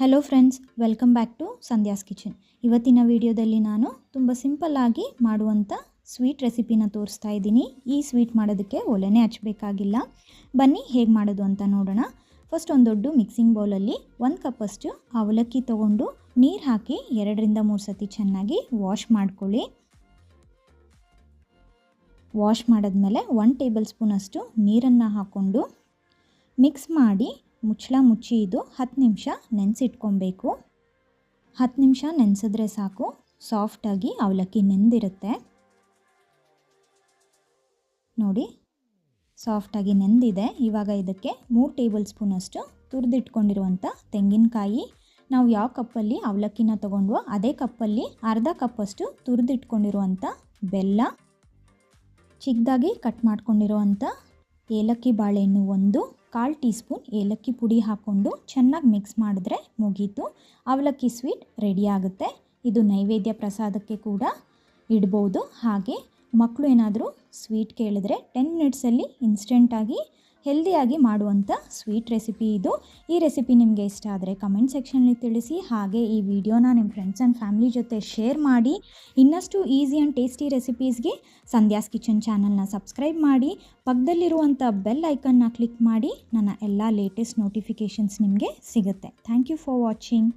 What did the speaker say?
Hello friends welcome back to Sandhya's kitchen ಇವತ್ತಿನ ವಿಡಿಯೋದಲ್ಲಿ ನಾನು ತುಂಬ ಸಿಂಪಲ್ಲಾಗಿ ಮಾಡುವಂಥ ಸ್ವೀಟ್ ರೆಸಿಪಿನ ತೋರಿಸ್ತಾ ಇದ್ದೀನಿ. ಈ ಸ್ವೀಟ್ ಮಾಡೋದಕ್ಕೆ ಒಲೆನೇ ಹಚ್ಚಬೇಕಾಗಿಲ್ಲ. ಬನ್ನಿ ಹೇಗೆ ಮಾಡೋದು ಅಂತ ನೋಡೋಣ. ಫಸ್ಟ್ ಒಂದು ದೊಡ್ಡ ಮಿಕ್ಸಿಂಗ್ ಬೌಲಲ್ಲಿ ಒಂದು ಕಪ್ಪಷ್ಟು ಅವಲಕ್ಕಿ ತೊಗೊಂಡು ನೀರು ಹಾಕಿ ಎರಡರಿಂದ ಮೂರು ಸತಿ ಚೆನ್ನಾಗಿ ವಾಶ್ ಮಾಡ್ಕೊಳ್ಳಿ. ವಾಶ್ ಮಾಡಿದ್ಮೇಲೆ ಒನ್ ಟೇಬಲ್ ಸ್ಪೂನಷ್ಟು ನೀರನ್ನು ಹಾಕ್ಕೊಂಡು ಮಿಕ್ಸ್ ಮಾಡಿ ಮುಚ್ಚಳ ಮುಚ್ಚಿ ಇದು ಹತ್ತು ನಿಮಿಷ ನೆನೆಸಿಟ್ಕೊಬೇಕು. ಹತ್ತು ನಿಮಿಷ ನೆನೆಸಿದ್ರೆ ಸಾಕು ಸಾಫ್ಟಾಗಿ ಅವಲಕ್ಕಿ ನೆಂದಿರುತ್ತೆ. ನೋಡಿ ಸಾಫ್ಟಾಗಿ ನೆಂದಿದೆ. ಇವಾಗ ಇದಕ್ಕೆ ಮೂರು ಟೇಬಲ್ ಸ್ಪೂನಷ್ಟು ತುರಿದಿಟ್ಕೊಂಡಿರುವಂಥ ತೆಂಗಿನಕಾಯಿ. ನಾವು ಯಾವ ಕಪ್ಪಲ್ಲಿ ಅವಲಕ್ಕಿನ ತೊಗೊಂಡ್ವೋ ಅದೇ ಕಪ್ಪಲ್ಲಿ ಅರ್ಧ ಕಪ್ಪಷ್ಟು ತುರಿದಿಟ್ಕೊಂಡಿರುವಂಥ ಬೆಲ್ಲ. ಚಿಕ್ಕದಾಗಿ ಕಟ್ ಮಾಡ್ಕೊಂಡಿರುವಂಥ ಏಲಕ್ಕಿ ಬಾಳೆಹಣ್ಣು ಒಂದು ಕಾಲು ಟೀ ಸ್ಪೂನ್ ಏಲಕ್ಕಿ ಪುಡಿ ಹಾಕ್ಕೊಂಡು ಚೆನ್ನಾಗಿ ಮಿಕ್ಸ್ ಮಾಡಿದ್ರೆ ಮುಗೀತು. ಅವಲಕ್ಕಿ ಸ್ವೀಟ್ ರೆಡಿ ಆಗುತ್ತೆ. ಇದು ನೈವೇದ್ಯ ಪ್ರಸಾದಕ್ಕೆ ಕೂಡ ಇಡ್ಬೋದು. ಹಾಗೆ ಮಕ್ಕಳು ಏನಾದರೂ ಸ್ವೀಟ್ ಕೇಳಿದ್ರೆ ಟೆನ್ ಮಿನಿಟ್ಸಲ್ಲಿ ಇನ್ಸ್ಟೆಂಟಾಗಿ ಹೆಲ್ದಿಯಾಗಿ ಮಾಡುವಂಥ ಸ್ವೀಟ್ ರೆಸಿಪಿ ಇದು. ಈ ರೆಸಿಪಿ ನಿಮಗೆ ಇಷ್ಟ ಆದರೆ ಕಮೆಂಟ್ ಸೆಕ್ಷನಲ್ಲಿ ತಿಳಿಸಿ. ಹಾಗೆ ಈ ವಿಡಿಯೋನ ನಿಮ್ಮ ಫ್ರೆಂಡ್ಸ್ ಆ್ಯಂಡ್ ಫ್ಯಾಮಿಲಿ ಜೊತೆ ಶೇರ್ ಮಾಡಿ. ಇನ್ನಷ್ಟು ಈಸಿ ಆ್ಯಂಡ್ ಟೇಸ್ಟಿ ರೆಸಿಪೀಸ್ಗೆ ಸಂಧ್ಯಾಸ್ ಕಿಚನ್ ಚಾನಲ್ನ ಸಬ್ಸ್ಕ್ರೈಬ್ ಮಾಡಿ. ಪಕ್ಕದಲ್ಲಿರುವಂಥ ಬೆಲ್ ಐಕನ್ನ ಕ್ಲಿಕ್ ಮಾಡಿ. ನನ್ನ ಎಲ್ಲ ಲೇಟೆಸ್ಟ್ ನೋಟಿಫಿಕೇಷನ್ಸ್ ನಿಮಗೆ ಸಿಗುತ್ತೆ. Thank you for watching